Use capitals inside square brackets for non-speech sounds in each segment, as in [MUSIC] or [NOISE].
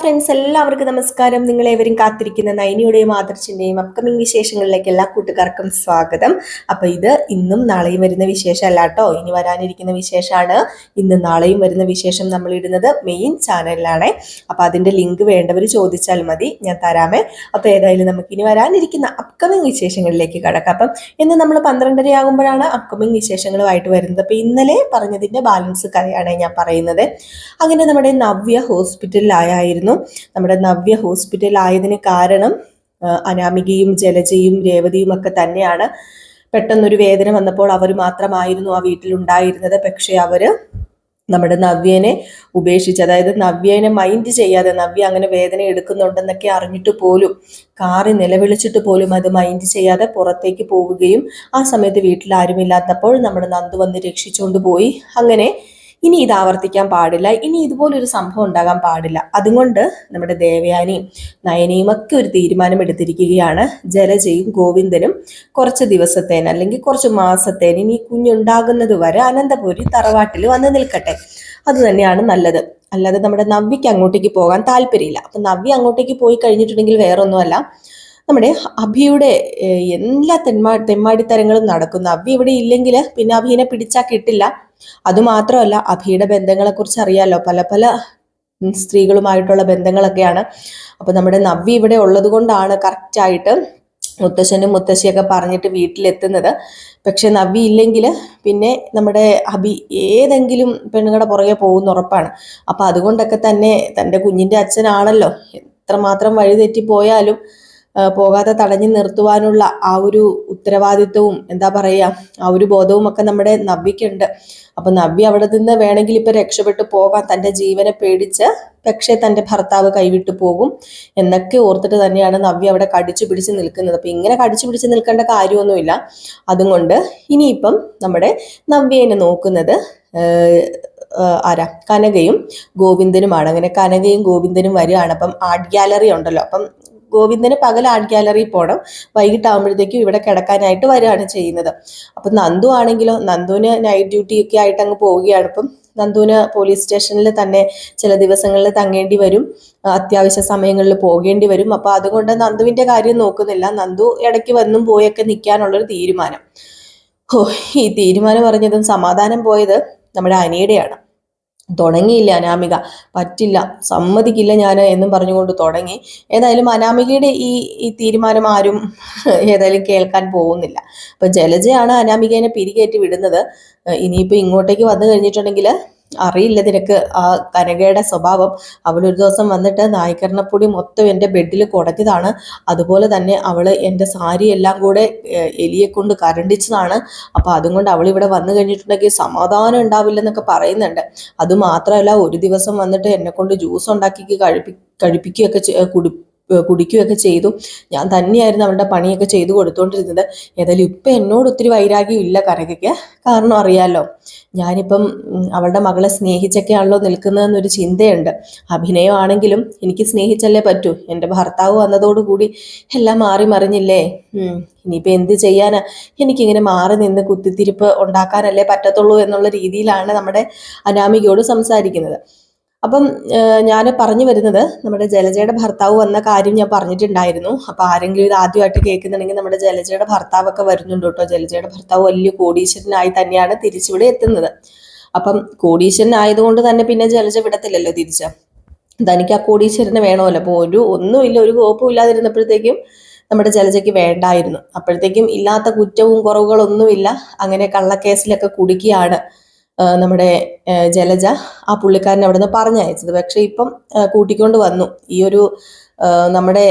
Friends എല്ലാവർക്കും നമസ്കാരം. നിങ്ങളേവരും കാത്തിരിക്കുന്ന നൈനിയുടെയും ആദർശിന്റെയും അപ്കമിങ് വിശേഷങ്ങളിലേക്ക് എല്ലാ കൂട്ടുകാർക്കും സ്വാഗതം. അപ്പൊ ഇത് ഇന്നും നാളെയും വരുന്ന വിശേഷമല്ല കേട്ടോ ഇനി വരാനിരിക്കുന്ന വിശേഷമാണ്. ഇന്നും നാളെയും വരുന്ന വിശേഷം നമ്മൾ ഇടുന്നത് മെയിൻ ചാനലിലാണ് അപ്പൊ അതിന്റെ ലിങ്ക് വേണ്ടവർ ചോദിച്ചാൽ മതി. ഞാൻ തരാമേ. അപ്പൊ ഏതായാലും നമുക്ക് ഇനി വരാനിരിക്കുന്ന അപ്കമിങ് വിശേഷങ്ങളിലേക്ക് കടക്കാം. അപ്പം ഇന്ന് നമ്മൾ പന്ത്രണ്ടര ആകുമ്പോഴാണ് അപ്കമിങ് വിശേഷങ്ങളുമായിട്ട് വരുന്നത്. അപ്പൊ ഇന്നലെ പറഞ്ഞതിന്റെ ബാലൻസ് കഥയാണ് ഞാൻ പറയുന്നത്. അങ്ങനെ നമ്മുടെ നവ്യ ഹോസ്പിറ്റലിലായിരുന്നു നമ്മുടെ നവ്യ ഹോസ്പിറ്റൽ ആയതിന് കാരണം അനാമികയും ജലജയും രേവതിയും ഒക്കെ തന്നെയാണ് പെട്ടെന്നൊരു വേദന വന്നപ്പോൾ അവർ മാത്രമായിരുന്നു ആ വീട്ടിലുണ്ടായിരുന്നത്. പക്ഷെ അവർ നമ്മുടെ നവ്യനെ ഉപേക്ഷിച്ച് അതായത് നവ്യനെ മൈൻഡ് ചെയ്യാതെ നവ്യ അങ്ങനെ വേദന എടുക്കുന്നുണ്ടെന്നൊക്കെ അറിഞ്ഞിട്ട് പോലും കാറി നിലവിളിച്ചിട്ട് പോലും അത് മൈൻഡ് ചെയ്യാതെ പുറത്തേക്ക് പോവുകയും ആ സമയത്ത് വീട്ടിൽ ആരുമില്ലാത്തപ്പോൾ നമ്മുടെ നന്ദു വന്ന് രക്ഷിച്ചുകൊണ്ട് പോയി. അങ്ങനെ ഇനി ഇത് ആവർത്തിക്കാൻ പാടില്ല. ഇനി ഇതുപോലൊരു സംഭവം ഉണ്ടാകാൻ പാടില്ല. അതുകൊണ്ട് നമ്മുടെ ദേവയാനിയും നയനയും ഒക്കെ ഒരു തീരുമാനം എടുത്തിരിക്കുകയാണ് ജലജയും ഗോവിന്ദനും കുറച്ച് ദിവസത്തേന് അല്ലെങ്കിൽ കുറച്ച് മാസത്തേന് ഇനി കുഞ്ഞുണ്ടാകുന്നത് വരെ അനന്തപുരി തറവാട്ടിൽ വന്ന് നിൽക്കട്ടെ. അത് തന്നെയാണ് നല്ലത്. അല്ലാതെ നമ്മുടെ നവ്യക്ക് അങ്ങോട്ടേക്ക് പോകാൻ താല്പര്യമില്ല. അപ്പൊ നവ്യ അങ്ങോട്ടേക്ക് പോയി കഴിഞ്ഞിട്ടുണ്ടെങ്കിൽ വേറൊന്നുമല്ല. നമ്മുടെ അഭിയുടെ എല്ലാ തെന്മാ തെമ്മാടിത്തരങ്ങളും നടക്കുന്നു. അഭി ഇവിടെ ഇല്ലെങ്കിൽ പിന്നെ അഭിനെ പിടിച്ചാൽ കിട്ടില്ല. അതുമാത്രമല്ല അഭിയുടെ ബന്ധങ്ങളെക്കുറിച്ച് അറിയാലോ. പല പല സ്ത്രീകളുമായിട്ടുള്ള ബന്ധങ്ങളൊക്കെയാണ്. അപ്പൊ നമ്മുടെ നവ്വി ഇവിടെ ഉള്ളത് കൊണ്ടാണ് കറക്റ്റായിട്ട് മുത്തശ്ശനും മുത്തശ്ശിയൊക്കെ പറഞ്ഞിട്ട് വീട്ടിലെത്തുന്നത്. പക്ഷെ നവ്വി ഇല്ലെങ്കിൽ പിന്നെ നമ്മുടെ അഭി ഏതെങ്കിലും പെണ്ണുങ്ങളുടെ പുറകെ പോകുന്ന ഉറപ്പാണ്. അപ്പൊ അതുകൊണ്ടൊക്കെ തന്നെ തന്റെ കുഞ്ഞിന്റെ അച്ഛനാണല്ലോ. എത്രമാത്രം വഴിതെറ്റി പോയാലും പോകാതെ തടഞ്ഞു നിർത്തുവാനുള്ള ആ ഒരു ഉത്തരവാദിത്വവും എന്താ പറയുക ആ ഒരു ബോധവും ഒക്കെ നമ്മുടെ നവ്യക്കുണ്ട് അപ്പൊ നവ്യ അവിടെ നിന്ന് വേണമെങ്കിൽ ഇപ്പൊ രക്ഷപ്പെട്ടു പോകാൻ തന്റെ ജീവനെ പേടിച്ച് പക്ഷേ തന്റെ ഭർത്താവ് കൈവിട്ടു പോകും എന്നൊക്കെ ഓർത്തിട്ട് തന്നെയാണ് നവ്യ അവിടെ കടിച്ചു പിടിച്ച് നിൽക്കുന്നത്. അപ്പൊ ഇങ്ങനെ കടിച്ചു പിടിച്ച് നിൽക്കേണ്ട കാര്യമൊന്നുമില്ല. അതുകൊണ്ട് ഇനിയിപ്പം നമ്മുടെ നവ്യേനെ നോക്കുന്നത് ആരാ? കനകയും ഗോവിന്ദനുമാണ്. അങ്ങനെ കനകയും ഗോവിന്ദനും വരികയാണ്. അപ്പം ആർട്ട് ഗാലറി ഉണ്ടല്ലോ. അപ്പം ഗോവിന്ദന് പകൽ ആർട്ട് ഗാലറി പോകണം വൈകിട്ടാകുമ്പോഴത്തേക്കും ഇവിടെ കിടക്കാനായിട്ട് വരികയാണ് ചെയ്യുന്നത്. അപ്പൊ നന്ദു ആണെങ്കിലോ നന്ദുവിന് നൈറ്റ് ഡ്യൂട്ടി ഒക്കെ ആയിട്ട് അങ്ങ് പോവുകയാണ്. ഇപ്പം നന്ദുവിന് പോലീസ് സ്റ്റേഷനിൽ തന്നെ ചില ദിവസങ്ങളിൽ തങ്ങേണ്ടി വരും. അത്യാവശ്യ സമയങ്ങളിൽ പോകേണ്ടി വരും. അപ്പോൾ അതുകൊണ്ട് നന്ദുവിന്റെ കാര്യം നോക്കുന്നില്ല. നന്ദു ഇടയ്ക്ക് വന്നും പോയൊക്കെ നിൽക്കാനുള്ളൊരു തീരുമാനം. ഓ ഈ തീരുമാനം പറഞ്ഞതും സമാധാനം പോയത് നമ്മുടെ അനിയുടെയാണ്. തുടങ്ങിയില്ല അനാമിക. പറ്റില്ല. സമ്മതിക്കില്ല ഞാൻ എന്നും പറഞ്ഞുകൊണ്ട് തുടങ്ങി. ഏതായാലും അനാമികയുടെ ഈ ഈ തീരുമാനം ആരും [LAUGHS] ഏതായാലും കേൾക്കാൻ പോകുന്നില്ല. അപ്പൊ ജലജയാണ് അനാമികേനെ പിരികേറ്റി വിടുന്നത്. ഇനിയിപ്പോൾ ഇനിയിപ്പോ ഇങ്ങോട്ടേക്ക് വന്നു കഴിഞ്ഞിട്ടുണ്ടെങ്കിൽ അറിയില്ല നിനക്ക് ആ കനകയുടെ സ്വഭാവം. അവളൊരു ദിവസം വന്നിട്ട് നായ്ക്കരണപ്പൊടി മൊത്തം എന്റെ ബെഡിൽ കുടഞ്ഞതാണ്. അതുപോലെ തന്നെ അവൾ എന്റെ സാരി എല്ലാം കൂടെ എലിയെ കൊണ്ട് കരണ്ടിച്ചതാണ്. അപ്പോൾ അതും കൊണ്ട് അവൾ ഇവിടെ വന്നു കഴിഞ്ഞിട്ടുണ്ടെങ്കിൽ സമാധാനം ഉണ്ടാവില്ലെന്നൊക്കെ പറയുന്നുണ്ട്. അത് മാത്രമല്ല ഒരു ദിവസം വന്നിട്ട് എന്നെ കൊണ്ട് ജ്യൂസ് ഉണ്ടാക്കി കഴിപ്പി കഴിപ്പിക്കുകയൊക്കെ കുടി കുടിക്കുകയൊക്കെ ചെയ്തു. ഞാൻ തന്നെയായിരുന്നു അവളുടെ പണിയൊക്കെ ചെയ്തു കൊടുത്തോണ്ടിരുന്നത്. ഏതായാലും ഇപ്പൊ എന്നോട് ഒത്തിരി വൈരാഗ്യം ഇല്ല കരകയ്ക്ക് കാരണം അറിയാലോ ഞാനിപ്പം അവളുടെ മകളെ സ്നേഹിച്ചൊക്കെയാണല്ലോ നിൽക്കുന്നതെന്നൊരു ചിന്തയുണ്ട്. അഭിനയമാണെങ്കിലും എനിക്ക് സ്നേഹിച്ചല്ലേ പറ്റൂ. എന്റെ ഭർത്താവ് വന്നതോടുകൂടി എല്ലാം മാറി മറിഞ്ഞില്ലേ? ഇനിയിപ്പോൾ ഇനിയിപ്പോ എന്ത് ചെയ്യാനാ? എനിക്കിങ്ങനെ മാറി നിന്ന് കുത്തിത്തിരിപ്പ് ഉണ്ടാക്കാനല്ലേ പറ്റത്തുള്ളൂ എന്നുള്ള രീതിയിലാണ് നമ്മുടെ അനാമികയോട് സംസാരിക്കുന്നത്. അപ്പം ഞാൻ പറഞ്ഞു വരുന്നത് നമ്മുടെ ജലജയുടെ ഭർത്താവ് വന്ന കാര്യം ഞാൻ പറഞ്ഞിട്ടുണ്ടായിരുന്നു. അപ്പം ആരെങ്കിലും ഇത് ആദ്യമായിട്ട് കേൾക്കുന്നുണ്ടെങ്കിൽ നമ്മുടെ ജലജയുടെ ഭർത്താവൊക്കെ വരുന്നുണ്ട് കേട്ടോ. ജലജയുടെ ഭർത്താവ് വലിയ കോടീശ്വരനായി തന്നെയാണ് തിരിച്ചിവിടെ എത്തുന്നത്. അപ്പം കോടീശ്വരനായതുകൊണ്ട് തന്നെ പിന്നെ ജലജ വിടത്തില്ലല്ലോ തിരിച്ച്. തനിക്ക് ആ കോടീശ്വരനെ വേണമല്ലോ. അപ്പോൾ ഒരു ഒന്നുമില്ല ഒരു കോപ്പും ഇല്ലാതിരുന്നപ്പോഴത്തേക്കും നമ്മുടെ ജലജയ്ക്ക് വേണ്ടായിരുന്നു. അപ്പോഴത്തേക്കും ഇല്ലാത്ത കുറ്റവും കുറവുകളൊന്നുമില്ല. അങ്ങനെ കള്ളക്കേസിലൊക്കെ കുടുക്കിയാണ്. നമ്മുടെ ജലജ ആ പുള്ളിക്കാരനെ അവിടെ നിന്ന് പറഞ്ഞയച്ചത്. പക്ഷെ ഇപ്പം കൂട്ടിക്കൊണ്ട് വന്നു. ഈ ഒരു നമ്മുടെ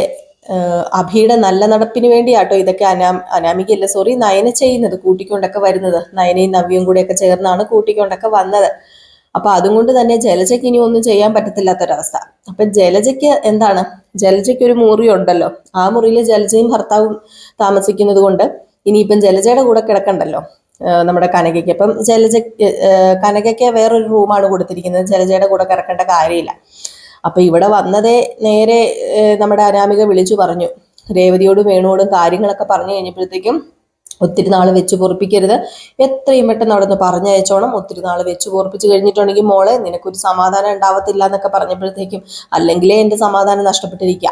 അഭിയുടെ നല്ല നടപ്പിന് വേണ്ടിയാട്ടോ ഇതൊക്കെ അനാം അനാമികയല്ല സോറി നയന ചെയ്യുന്നത് കൂട്ടിക്കൊണ്ടൊക്കെ വരുന്നത്. നയനയും നവ്യയും കൂടെയൊക്കെ ചേർന്നാണ് കൂട്ടിക്കൊണ്ടൊക്കെ വന്നത്. അപ്പൊ അതുകൊണ്ട് തന്നെ ജലജയ്ക്ക് ഇനി ഒന്നും ചെയ്യാൻ പറ്റത്തില്ലാത്തൊരവസ്ഥ. അപ്പൊ ജലജയ്ക്ക് എന്താണ്? ജലജയ്ക്ക് ഒരു മുറി ഉണ്ടല്ലോ. ആ മുറിയിൽ ജലജയും ഭർത്താവും താമസിക്കുന്നത് കൊണ്ട് ഇനിയിപ്പം ജലജയുടെ കൂടെ കിടക്കണ്ടല്ലോ. നമ്മുടെ കനകയ്ക്ക്. അപ്പം ജലജ കനകയ്ക്ക് വേറൊരു റൂമാണ് കൊടുത്തിരിക്കുന്നത്. ജലജയുടെ കൂടെ കിടക്കേണ്ട കാര്യമില്ല. അപ്പൊ ഇവിടെ വന്നതേ നേരെ നമ്മുടെ അനാമിക വിളിച്ചു പറഞ്ഞു. രേവതിയോടും വേണുവോടും കാര്യങ്ങളൊക്കെ പറഞ്ഞു കഴിഞ്ഞപ്പോഴത്തേക്കും ഒത്തിരി നാൾ വെച്ച് പൊറപ്പിക്കരുത്. എത്രയും പെട്ടെന്ന് അവിടെ നിന്ന് പറഞ്ഞയച്ചോണം. ഒത്തിരി നാൾ വെച്ച് പൊറപ്പിച്ച് കഴിഞ്ഞിട്ടുണ്ടെങ്കിൽ മോളെ നിനക്കൊരു സമാധാനം ഉണ്ടാവത്തില്ല എന്നൊക്കെ പറഞ്ഞപ്പോഴത്തേക്കും അല്ലെങ്കിലേ എന്റെ സമാധാനം നഷ്ടപ്പെട്ടിരിക്കുക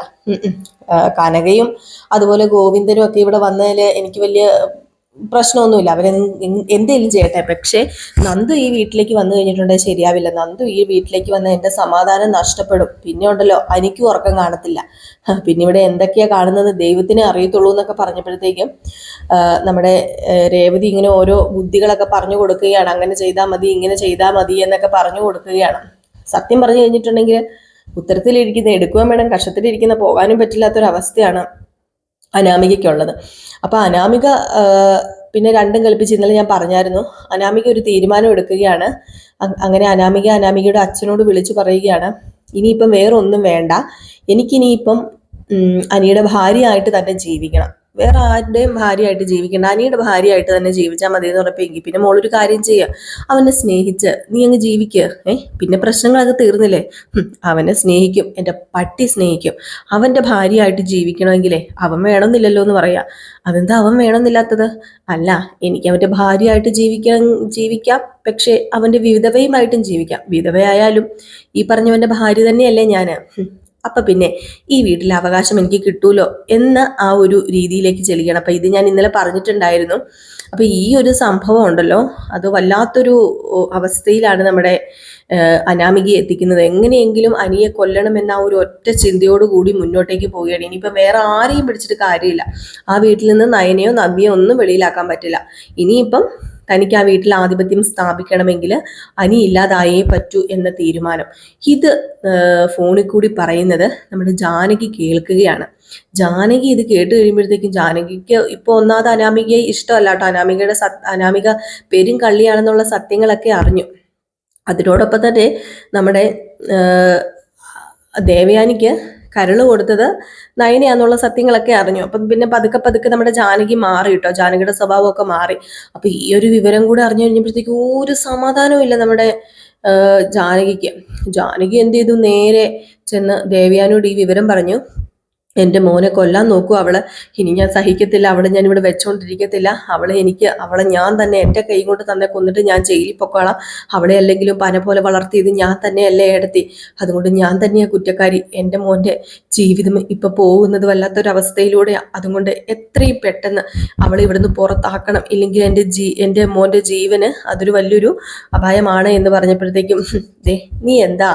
കനകയും അതുപോലെ ഗോവിന്ദനും ഒക്കെ ഇവിടെ വന്നതിൽ എനിക്ക് വലിയ പ്രശ്നമൊന്നുമില്ല. അവർ എന്തെങ്കിലും ചെയ്യട്ടെ. പക്ഷേ നന്ദു ഈ വീട്ടിലേക്ക് വന്നു കഴിഞ്ഞിട്ടുണ്ടെങ്കിൽ ശരിയാവില്ല. നന്ദു ഈ വീട്ടിലേക്ക് വന്ന എന്റെ സമാധാനം നഷ്ടപ്പെടും. പിന്നെ ഉണ്ടല്ലോ എനിക്കും ഉറക്കം കാണത്തില്ല. പിന്നെ ഇവിടെ എന്തൊക്കെയാ കാണുന്നത്? ദൈവത്തിനെ അറിയത്തുള്ളൂ എന്നൊക്കെ പറഞ്ഞപ്പോഴത്തേക്കും നമ്മുടെ രേവതി ഇങ്ങനെ ഓരോ ബുദ്ധികളൊക്കെ പറഞ്ഞു കൊടുക്കുകയാണ്. അങ്ങനെ ചെയ്താൽ മതി ഇങ്ങനെ ചെയ്താൽ മതി എന്നൊക്കെ പറഞ്ഞു കൊടുക്കുകയാണ്. സത്യം പറഞ്ഞു കഴിഞ്ഞിട്ടുണ്ടെങ്കിൽ ഉത്തരത്തിലിരിക്കുന്ന എടുക്കുവാൻ വേണം കഷത്തിലിരിക്കുന്ന പോകാനും പറ്റില്ലാത്തൊരവസ്ഥയാണ് അനാമികയ്ക്കുള്ളത്. അപ്പോൾ അനാമിക പിന്നെ രണ്ടും കൽപ്പിച്ച് ഇന്നലെ ഞാൻ പറഞ്ഞായിരുന്നു. അനാമിക ഒരു തീരുമാനം എടുക്കുകയാണ്. അങ്ങനെ അനാമിക അനാമികയുടെ അച്ഛനോട് വിളിച്ചു പറയുകയാണ്. ഇനിയിപ്പം വേറൊന്നും വേണ്ട. എനിക്കിനിയിപ്പം അനിയുടെ ഭാര്യയായിട്ട് തന്നെ ജീവിക്കണം. വേറെ ആരുടെയും ഭാര്യയായിട്ട് ജീവിക്കേണ്ട. അനിയുടെ ഭാര്യയായിട്ട് തന്നെ ജീവിച്ചാൽ മതി എന്ന് പറഞ്ഞപ്പോൾ പിന്നെ മോളൊരു കാര്യം ചെയ്യുക അവനെ സ്നേഹിച്ച് നീ അങ്ങ് ജീവിക്കുക ഏ? പിന്നെ പ്രശ്നങ്ങളൊക്കെ തീർന്നില്ലേ? അവനെ സ്നേഹിക്കും. എന്റെ പട്ടി സ്നേഹിക്കും. അവന്റെ ഭാര്യയായിട്ട് ജീവിക്കണമെങ്കിലേ അവൻ വേണമെന്നില്ലല്ലോ എന്ന് പറയാം. അതെന്താ അവൻ വേണമെന്നില്ലാത്തത്? അല്ല എനിക്ക് അവന്റെ ഭാര്യയായിട്ട് ജീവിക്കാൻ ജീവിക്കാം. പക്ഷേ അവന്റെ വിധവയുമായിട്ടും ജീവിക്കാം. വിധവയായാലും ഈ പറഞ്ഞവന്റെ ഭാര്യ തന്നെയല്ലേ ഞാൻ അപ്പൊ പിന്നെ ഈ വീട്ടിലെ അവകാശം എനിക്ക് കിട്ടൂലോ എന്ന ആ ഒരു രീതിയിലേക്ക് ചെല്ലുകയാണ് അപ്പൊ ഇത് ഞാൻ ഇന്നലെ പറഞ്ഞിട്ടുണ്ടായിരുന്നു. അപ്പൊ ഈ ഒരു സംഭവം ഉണ്ടല്ലോ അത് വല്ലാത്തൊരു അവസ്ഥയിലാണ് നമ്മുടെ അനാമിക അനാമികയെ എത്തിക്കുന്നത്. എങ്ങനെയെങ്കിലും അനിയെ കൊല്ലണം എന്ന ആ ഒരു ഒറ്റ ചിന്തയോട് കൂടി മുന്നോട്ടേക്ക് പോവുകയാണ്. ഇനിയിപ്പം വേറെ ആരെയും പിടിച്ചിട്ട് കാര്യമില്ല. ആ വീട്ടിൽ നിന്ന് നയനയോ നവ്യോ ഒന്നും വെളിയിലാക്കാൻ പറ്റില്ല. ഇനിയിപ്പം തനിക്ക് ആ വീട്ടിൽ ആധിപത്യം സ്ഥാപിക്കണമെങ്കിൽ അനി ഇല്ലാതായേ പറ്റൂ എന്ന തീരുമാനം. ഇത് ഫോണിൽ കൂടി പറയുന്നത് നമ്മുടെ ജാനകി കേൾക്കുകയാണ്. ജാനകി ഇത് കേട്ട് കഴിയുമ്പോഴത്തേക്കും ജാനകിക്ക് ഇപ്പോൾ ഒന്നാമത് അനാമികയെ ഇഷ്ടമല്ല കേട്ടോ അനാമികയുടെ അനാമിക പെരും കള്ളിയാണെന്നുള്ള സത്യങ്ങളൊക്കെ അറിഞ്ഞു. അതിനോടൊപ്പം തന്നെ നമ്മുടെ ദേവയാനിക്ക് കരൾ കൊടുത്തത് നയനയാന്നുള്ള സത്യങ്ങളൊക്കെ അറിഞ്ഞു. അപ്പം പിന്നെ പതുക്കെ പതുക്കെ നമ്മുടെ ജാനകി മാറി കേട്ടോ. ജാനകിയുടെ സ്വഭാവമൊക്കെ മാറി. അപ്പൊ ഈ ഒരു വിവരം കൂടെ അറിഞ്ഞു കഴിഞ്ഞപ്പോഴത്തേക്ക് ഒരു സമാധാനവും ഇല്ല നമ്മുടെ ജാനകിക്ക്. ജാനകി എന്ത് ചെയ്തു? നേരെ ചെന്ന് ദേവയാനോട് ഈ വിവരം പറഞ്ഞു. എന്റെ മോനെ കൊല്ലാൻ നോക്കൂ അവൾ. ഇനി ഞാൻ സഹിക്കത്തില്ല അവളെ ഞാൻ ഇവിടെ വെച്ചോണ്ടിരിക്കത്തില്ല. അവളെ എനിക്ക് അവളെ ഞാൻ തന്നെ എന്റെ കൈ കൊണ്ട് തന്നെ കൊന്നിട്ട് ഞാൻ ജയിലിൽ പൊക്കോളാം. അവളെ അല്ലെങ്കിലും പന പോലെ വളർത്തിയത് ഞാൻ തന്നെയല്ലേ എടുത്തി. അതുകൊണ്ട് ഞാൻ തന്നെയാണ് കുറ്റക്കാരി. എന്റെ മോന്റെ ജീവിതം ഇപ്പം പോകുന്നത് വല്ലാത്തൊരവസ്ഥയിലൂടെയാണ് അതുകൊണ്ട് എത്രയും പെട്ടെന്ന് അവളെ ഇവിടുന്ന് പുറത്താക്കണം. ഇല്ലെങ്കിൽ എന്റെ ജീ എന്റെ മോന്റെ ജീവന് അതൊരു വലിയൊരു അപായമാണ് എന്ന് പറഞ്ഞപ്പോഴത്തേക്കും ദേ നീ എന്താ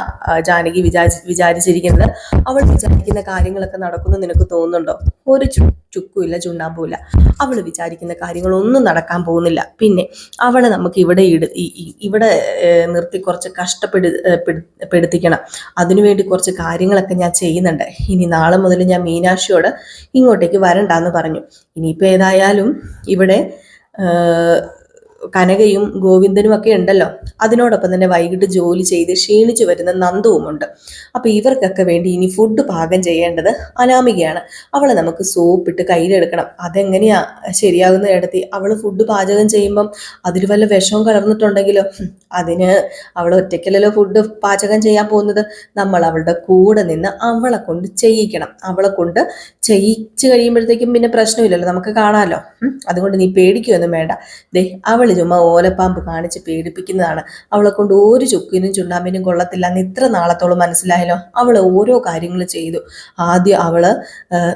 ജാനകി വിചാരിച്ച് വിചാരിച്ചിരിക്കുന്നത്? അവൾ വിചാരിക്കുന്ന കാര്യങ്ങളൊക്കെ നടക്കുന്നു. നിനക്ക് തോന്നുന്നുണ്ടോ? ഒരു ചു ചുക്കുമില്ല ചുണ്ണാമ്പുമില്ല. അവൾ വിചാരിക്കുന്ന കാര്യങ്ങളൊന്നും നടക്കാൻ പോകുന്നില്ല. പിന്നെ അവളെ നമുക്ക് ഇവിടെ ഇട ഇവിടെ നിർത്തി കുറച്ച് കഷ്ടപ്പെടു പെടുത്തിക്കണം. അതിനുവേണ്ടി കുറച്ച് കാര്യങ്ങളൊക്കെ ഞാൻ ചെയ്യുന്നുണ്ട്. ഇനി നാളെ മുതൽ ഞാൻ മീനാക്ഷിയോട് ഇങ്ങോട്ടേക്ക് വരണ്ടാന്ന് പറഞ്ഞു. ഇനിയിപ്പോൾ ഏതായാലും ഇവിടെ കനകയും ഗോവിന്ദനും ഒക്കെ ഉണ്ടല്ലോ. അതിനോടൊപ്പം തന്നെ വൈകിട്ട് ജോലി ചെയ്ത് ക്ഷീണിച്ചു വരുന്ന നന്ദുവുമുണ്ട്. അപ്പൊ ഇവർക്കൊക്കെ വേണ്ടി ഇനി ഫുഡ് പാകം ചെയ്യേണ്ടത് അനാമികയാണ്. അവളെ നമുക്ക് സോപ്പിട്ട് കയ്യിലെടുക്കണം. അതെങ്ങനെയാ ശരിയാകുന്ന ഇടത്തി അവൾ ഫുഡ് പാചകം ചെയ്യുമ്പം അതിൽ വല്ല വിഷവും കലർന്നിട്ടുണ്ടെങ്കിലോ? അതിന് അവൾ ഒറ്റയ്ക്കല്ലല്ലോ ഫുഡ് പാചകം ചെയ്യാൻ പോകുന്നത്. നമ്മൾ അവളുടെ കൂടെ നിന്ന് അവളെ കൊണ്ട് ചെയ്യിക്കണം. അവളെ കൊണ്ട് ചെയ്യിച്ചു കഴിയുമ്പോഴത്തേക്കും പിന്നെ പ്രശ്നമില്ലല്ലോ. നമുക്ക് കാണാമല്ലോ അതുകൊണ്ട് നീ പേടിക്കുകയൊന്നും വേണ്ട. ദേ അവൾ ചുമ്മാ ഓലപ്പാമ്പ് കാണിച്ച് പേടിപ്പിക്കുന്നതാണ് അവളെ കൊണ്ട് ഒരു ചുക്കിനും ചുണ്ണാമ്പിനും കൊള്ളത്തില്ല എന്ന് ഇത്ര നാളത്തോളം മനസ്സിലായല്ലോ. അവൾ ഓരോ കാര്യങ്ങൾ ചെയ്തു. ആദ്യം അവൾ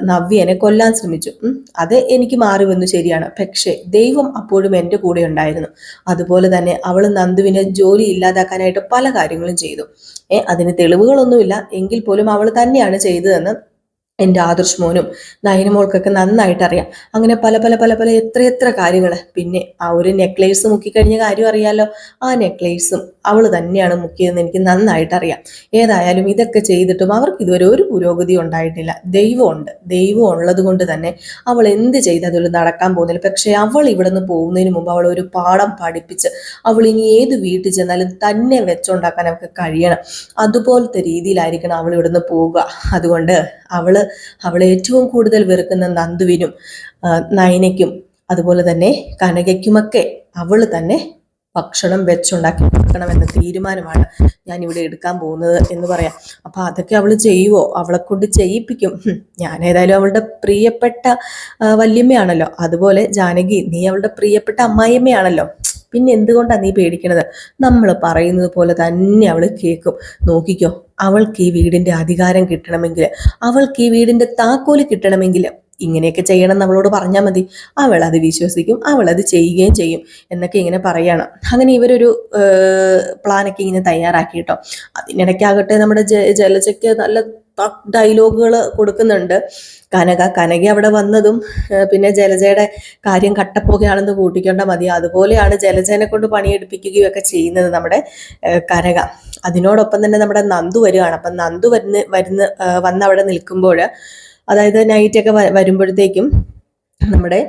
നവ്യനെ കൊല്ലാൻ ശ്രമിച്ചു. അത് എനിക്ക് മാറി വന്നു ശരിയാണ്. പക്ഷേ ദൈവം അപ്പോഴും എന്റെ കൂടെ ഉണ്ടായിരുന്നു. അതുപോലെ തന്നെ അവൾ നന്ദുവിനെ ജോലി ഇല്ലാതാക്കാനായിട്ട് പല കാര്യങ്ങളും ചെയ്തു. ഏ അതിന് തെളിവുകളൊന്നുമില്ല. എങ്കിൽ പോലും അവൾ തന്നെയാണ് ചെയ്തതെന്ന് എന്റെ ആദർശ് മോനും നയനമോൾക്കൊക്കെ നന്നായിട്ട് അറിയാം അങ്ങനെ പല പല പല പല എത്ര എത്ര കാര്യങ്ങൾ പിന്നെ ആ ഒരു നെക്ലേസ് മുക്കിക്കഴിഞ്ഞ കാര്യം അറിയാലോ. ആ നെക്ലേസും അവൾ തന്നെയാണ് മുക്കിയതെന്ന് എനിക്ക് നന്നായിട്ട് അറിയാം ഏതായാലും ഇതൊക്കെ ചെയ്തിട്ടും അവർക്ക് ഇതുവരെ ഒരു പുരോഗതി ഉണ്ടായിട്ടില്ല. ദൈവമുണ്ട്. ദൈവം ഉള്ളത് കൊണ്ട് തന്നെ അവൾ എന്ത് ചെയ്ത് അതിൽ നടക്കാൻ പോകുന്നില്ല. പക്ഷേ അവൾ ഇവിടെ നിന്ന് പോകുന്നതിന് മുമ്പ് അവൾ ഒരു പാഠം പഠിപ്പിച്ച് അവൾ ഇനി ഏത് വീട്ടിൽ ചെന്നാലും തന്നെ വെച്ചുണ്ടാക്കാൻ അവൾക്ക് കഴിയണം. അതുപോലത്തെ രീതിയിലായിരിക്കണം അവൾ ഇവിടുന്ന് പോവുക. അതുകൊണ്ട് അവൾ അവളെ ഏറ്റവും കൂടുതൽ വെറുക്കുന്ന നന്ദുവിനും നയനയ്ക്കും അതുപോലെ തന്നെ കനകയ്ക്കുമൊക്കെ അവൾ തന്നെ ഭക്ഷണം വെച്ചുണ്ടാക്കി കൊടുക്കണമെന്ന തീരുമാനമാണ് ഞാൻ ഇവിടെ എടുക്കാൻ പോകുന്നത് എന്ന് പറയാം. അപ്പോൾ അതൊക്കെ അവൾ ചെയ്യുവോ? അവളെ കൊണ്ട് ചെയ്യിപ്പിക്കും. ഞാൻ ഏതായാലും അവളുടെ പ്രിയപ്പെട്ട വല്യമ്മയാണല്ലോ. അതുപോലെ ജാനകി നീ അവളുടെ പ്രിയപ്പെട്ട അമ്മായിയമ്മയാണല്ലോ. പിന്നെ എന്തുകൊണ്ടാണ് നീ പേടിക്കണത്? നമ്മൾ പറയുന്നത് പോലെ തന്നെ അവൾ കേൾക്കും നോക്കിക്കോ അവൾക്ക് ഈ വീടിന്റെ അധികാരം കിട്ടണമെങ്കിൽ അവൾക്ക് ഈ വീടിന്റെ താക്കോൽ കിട്ടണമെങ്കിൽ ഇങ്ങനെയൊക്കെ ചെയ്യണം എന്ന് അവളോട് പറഞ്ഞാൽ മതി. അവൾ അത് വിശ്വസിക്കും അവൾ അത് ചെയ്യുകയും ചെയ്യും എന്നൊക്കെ ഇങ്ങനെ പറയാണ്. അങ്ങനെ ഇവരൊരു പ്ലാനൊക്കെ ഇങ്ങനെ തയ്യാറാക്കി കേട്ടോ. അതിനിടയ്ക്കാകട്ടെ നമ്മുടെ ജലജയ്ക്ക് നല്ല ഡയലോഗുകൾ കൊടുക്കുന്നുണ്ട്. കനക കനക അവിടെ വന്നതും പിന്നെ ജലജയുടെ കാര്യം കട്ടപ്പോകയാണെന്ന് കൂട്ടിക്കേണ്ട മതി. അതുപോലെയാണ് ജലജനെ കൊണ്ട് പണിയെടുപ്പിക്കുകയും ഒക്കെ ചെയ്യുന്നത് നമ്മുടെ കനക. അതിനോടൊപ്പം തന്നെ നമ്മുടെ നന്ദു വരികയാണ് അപ്പം നന്ദു വരുന്ന വരുന്ന വന്ന അവിടെ നിൽക്കുമ്പോൾ അതായത് നൈറ്റൊക്കെ വരുമ്പോഴത്തേക്കും നമ്മുടെ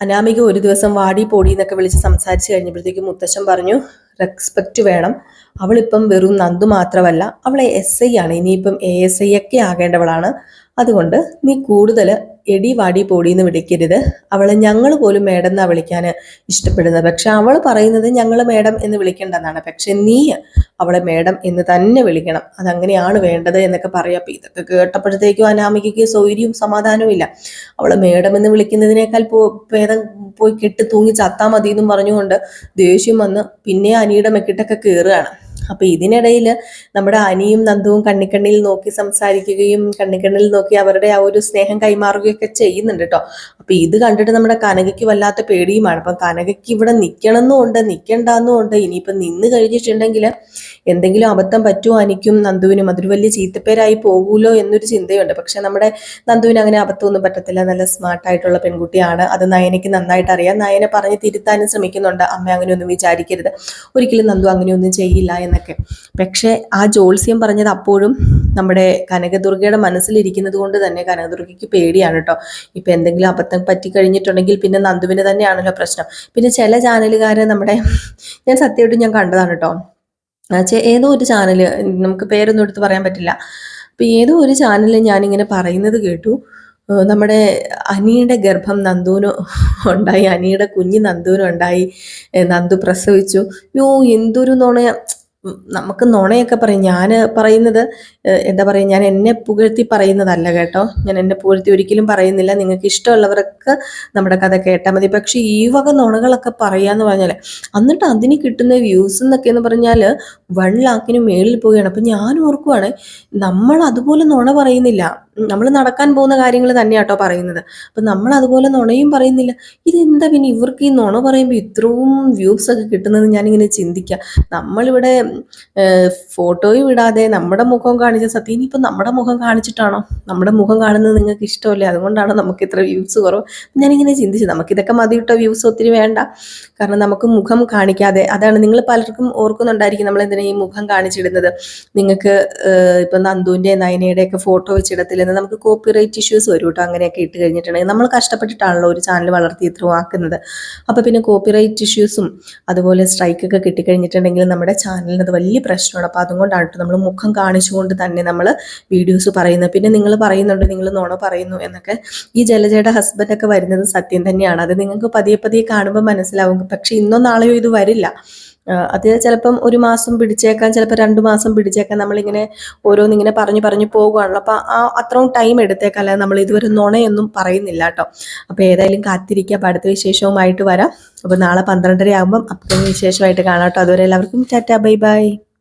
അനാമിക ഒരു ദിവസം വാടി പൊടി എന്നൊക്കെ വിളിച്ച് സംസാരിച്ച് കഴിഞ്ഞപ്പോഴത്തേക്കും മുത്തശ്ശൻ പറഞ്ഞു റെസ്പെക്റ്റ് വേണം. അവളിപ്പം വെറും നന്ദു മാത്രമല്ല അവളെ എസ് ഐ ആണ്. ഇനിയിപ്പം എ എസ് ഐ ഒക്കെ ആകേണ്ടവളാണ്. അതുകൊണ്ട് നീ കൂടുതൽ എടി വാടി പൊടിയെന്ന് വിളിക്കരുത്. അവളെ ഞങ്ങൾ പോലും മേഡം എന്നാ വിളിക്കാൻ ഇഷ്ടപ്പെടുന്നത്. പക്ഷെ അവൾ പറയുന്നത് ഞങ്ങൾ മേഡം എന്ന് വിളിക്കേണ്ടെന്നാണ്. പക്ഷെ നീ അവളെ മേഡം എന്ന് തന്നെ വിളിക്കണം. അതങ്ങനെയാണ് വേണ്ടത് എന്നൊക്കെ പറയാം. അപ്പം ഇതൊക്കെ കേട്ടപ്പോഴത്തേക്കും അനാമികയ്ക്ക് സൗകര്യവും സമാധാനവും ഇല്ല. അവളെ മേഡം എന്ന് വിളിക്കുന്നതിനേക്കാൾ പോ ഭേദം പോയി കെട്ടി തൂങ്ങി ചത്താ മതി എന്നും പറഞ്ഞുകൊണ്ട് ദേഷ്യം വന്ന് പിന്നെ അനിയുടെ മെക്കിട്ടൊക്കെ കയറുകയാണ് അപ്പൊ ഇതിനിടയിൽ നമ്മുടെ അനിയും നന്ദുവും കണ്ണിക്കണ്ണിൽ നോക്കി സംസാരിക്കുകയും കണ്ണിക്കണ്ണിൽ നോക്കി അവരുടെ ആ ഒരു സ്നേഹം കൈമാറുകയൊക്കെ ചെയ്യുന്നുണ്ട് കേട്ടോ അപ്പൊ ഇത് കണ്ടിട്ട് നമ്മുടെ കനകയ്ക്ക് വല്ലാത്ത പേടിയുമാണ്. അപ്പൊ കനകയ്ക്ക് ഇവിടെ നിൽക്കണമെന്നും ഉണ്ട് നിൽക്കണ്ടെന്നും ഉണ്ട് ഇനിയിപ്പം നിന്ന് കഴിഞ്ഞിട്ടുണ്ടെങ്കിൽ എന്തെങ്കിലും അബദ്ധം പറ്റുമോ അനിക്കും നന്ദുവിനും? അതൊരു വലിയ ചീത്തപ്പേരായി പോകൂലോ എന്നൊരു ചിന്തയുണ്ട്. പക്ഷെ നമ്മുടെ നന്ദുവിന് അങ്ങനെ അബദ്ധമൊന്നും പറ്റത്തില്ല. നല്ല സ്മാർട്ടായിട്ടുള്ള പെൺകുട്ടിയാണ്. അത് നയനയ്ക്ക് നന്നായിട്ട് അറിയാം. നയനെ പറഞ്ഞ് തിരുത്താനും ശ്രമിക്കുന്നുണ്ട്. അമ്മ അങ്ങനെയൊന്നും വിചാരിക്കരുത്. ഒരിക്കലും നന്ദു അങ്ങനെയൊന്നും ചെയ്യില്ല എന്നൊക്കെ പക്ഷേ ആ ജോത്സ്യം പറഞ്ഞത് അപ്പോഴും നമ്മുടെ കനകദുർഗയുടെ മനസ്സിലിരിക്കുന്നത് കൊണ്ട് തന്നെ കനകദുർഗയ്ക്ക് പേടിയാണ് കേട്ടോ. ഇപ്പം എന്തെങ്കിലും അബദ്ധം പറ്റി കഴിഞ്ഞിട്ടുണ്ടെങ്കിൽ പിന്നെ നന്ദുവിന് തന്നെയാണല്ലോ പ്രശ്നം. പിന്നെ ചില ചാനലുകാർ നമ്മുടെ ഞാൻ സത്യമായിട്ടും ഞാൻ കണ്ടതാണ് കേട്ടോ. ഏതോ ഒരു ചാനൽ നമുക്ക് പേരൊന്നും എടുത്ത് പറയാൻ പറ്റില്ല. അപ്പം ഏതോ ഒരു ചാനലിൽ ഞാനിങ്ങനെ പറയുന്നത് കേട്ടു. നമ്മുടെ അനിയുടെ ഗർഭം നന്ദുവിന് ഉണ്ടായി അനിയുടെ കുഞ്ഞ് നന്ദുവിന് ഉണ്ടായി നന്ദു പ്രസവിച്ചു. യോ എന്തൊരു നുണയ. ഉം, നമുക്ക് നുണയൊക്കെ പറയും. ഞാൻ പറയുന്നത് എന്താ പറയുക ഞാൻ എന്നെ പുകഴ്ത്തി പറയുന്നതല്ല കേട്ടോ. ഞാൻ എന്നെ പുകഴ്ത്തി ഒരിക്കലും പറയുന്നില്ല. നിങ്ങൾക്ക് ഇഷ്ടമുള്ളവർക്ക് നമ്മുടെ കഥ കേട്ടാൽ മതി. പക്ഷെ ഈ വക നുണകളൊക്കെ പറയാന്ന് പറഞ്ഞാൽ എന്നിട്ട് അതിന് കിട്ടുന്ന വ്യൂസ് എന്നൊക്കെ എന്ന് പറഞ്ഞാൽ വൺ ലാക്കിന് മേളിൽ പോവുകയാണ്. അപ്പം ഞാൻ ഓർക്കുവാണ് നമ്മൾ അതുപോലെ നുണ പറയുന്നില്ല. നമ്മൾ നടക്കാൻ പോകുന്ന കാര്യങ്ങൾ തന്നെയാട്ടോ പറയുന്നത്. അപ്പം നമ്മൾ അതുപോലെ നുണയും പറയുന്നില്ല. ഇതെന്താ പിന്നെ ഇവർക്ക് ഈ നുണ പറയുമ്പോൾ ഇത്രയും വ്യൂസ് ഒക്കെ കിട്ടുന്നത് ഞാനിങ്ങനെ ചിന്തിക്കുക നമ്മളിവിടെ ഫോട്ടോയും ഇടാതെ നമ്മുടെ മുഖം കാണിച്ച സത്യം. ഇനിയിപ്പോൾ നമ്മുടെ മുഖം കാണിച്ചിട്ടാണോ? നമ്മുടെ മുഖം കാണുന്നത് നിങ്ങൾക്ക് ഇഷ്ടമല്ലേ? അതുകൊണ്ടാണോ നമുക്ക് ഇത്ര വ്യൂസ് കുറവ്? ഞാനിങ്ങനെ ചിന്തിച്ചു. നമുക്കിതൊക്കെ മതി കേട്ടോ വ്യൂസ് ഒത്തിരി വേണ്ട. കാരണം നമുക്ക് മുഖം കാണിക്കാതെ അതാണ് നിങ്ങൾ പലർക്കും ഓർക്കുന്നുണ്ടായിരിക്കും നമ്മൾ എന്തിനാ ഈ മുഖം കാണിച്ചിടുന്നത്? നിങ്ങൾക്ക് ഇപ്പം നന്ദുവിന്റെ നയനയുടെ ഒക്കെ ഫോട്ടോ വെച്ചിടത്തില്ലെന്ന് നമുക്ക് കോപ്പിറൈറ്റ് ഇഷ്യൂസ് വരും കേട്ടോ അങ്ങനെയൊക്കെ ഇട്ട് കഴിഞ്ഞിട്ടുണ്ടെങ്കിൽ നമ്മൾ കഷ്ടപ്പെട്ടിട്ടാണല്ലോ ഒരു ചാനൽ വളർത്തി ഇത്രയും ആക്കുന്നത് അപ്പോൾ പിന്നെ കോപ്പിറൈറ്റ് ഇഷ്യൂസും അതുപോലെ സ്ട്രൈക്കൊക്കെ കിട്ടിക്കഴിഞ്ഞിട്ടുണ്ടെങ്കിൽ നമ്മുടെ ചാനലിന് അത് വലിയ പ്രശ്നമാണ്. അപ്പോൾ അതുകൊണ്ടാണ് കേട്ടോ നമ്മൾ മുഖം കാണിച്ചുകൊണ്ട് തന്നെ നമ്മൾ വീഡിയോസ് പറയുന്നത്. പിന്നെ നിങ്ങൾ പറയുന്നുണ്ട് നിങ്ങൾ നുണ പറയുന്നു എന്നൊക്കെ. ഈ ജലജയുടെ ഹസ്ബൻഡൊക്കെ വരുന്നത് സത്യം തന്നെയാണ്. അത് നിങ്ങൾക്ക് പതിയെ പതിയെ കാണുമ്പോൾ മനസ്സിലാവും. പക്ഷേ ഇന്നോ നാളെയോ ഇത് വരില്ല. അത് ചിലപ്പം ഒരു മാസം പിടിച്ചേക്കാൻ ചിലപ്പോൾ രണ്ട് മാസം പിടിച്ചേക്കാൻ നമ്മളിങ്ങനെ ഓരോന്നിങ്ങനെ പറഞ്ഞു പറഞ്ഞു പോകുകയാണല്ലോ അപ്പോൾ ആ അത്രയും ടൈം എടുത്തേക്കല്ല നമ്മൾ ഇതുവരെ നുണയൊന്നും പറയുന്നില്ല കേട്ടോ. അപ്പോൾ ഏതായാലും കാത്തിരിക്കുക. അപ്പോൾ അടുത്ത വിശേഷവുമായിട്ട് വരാം. അപ്പോൾ നാളെ പന്ത്രണ്ടര ആകുമ്പം അപ്പം വിശേഷമായിട്ട് കാണാം കേട്ടോ. അതുവരെ എല്ലാവർക്കും ടാറ്റാ ബൈ ബൈ.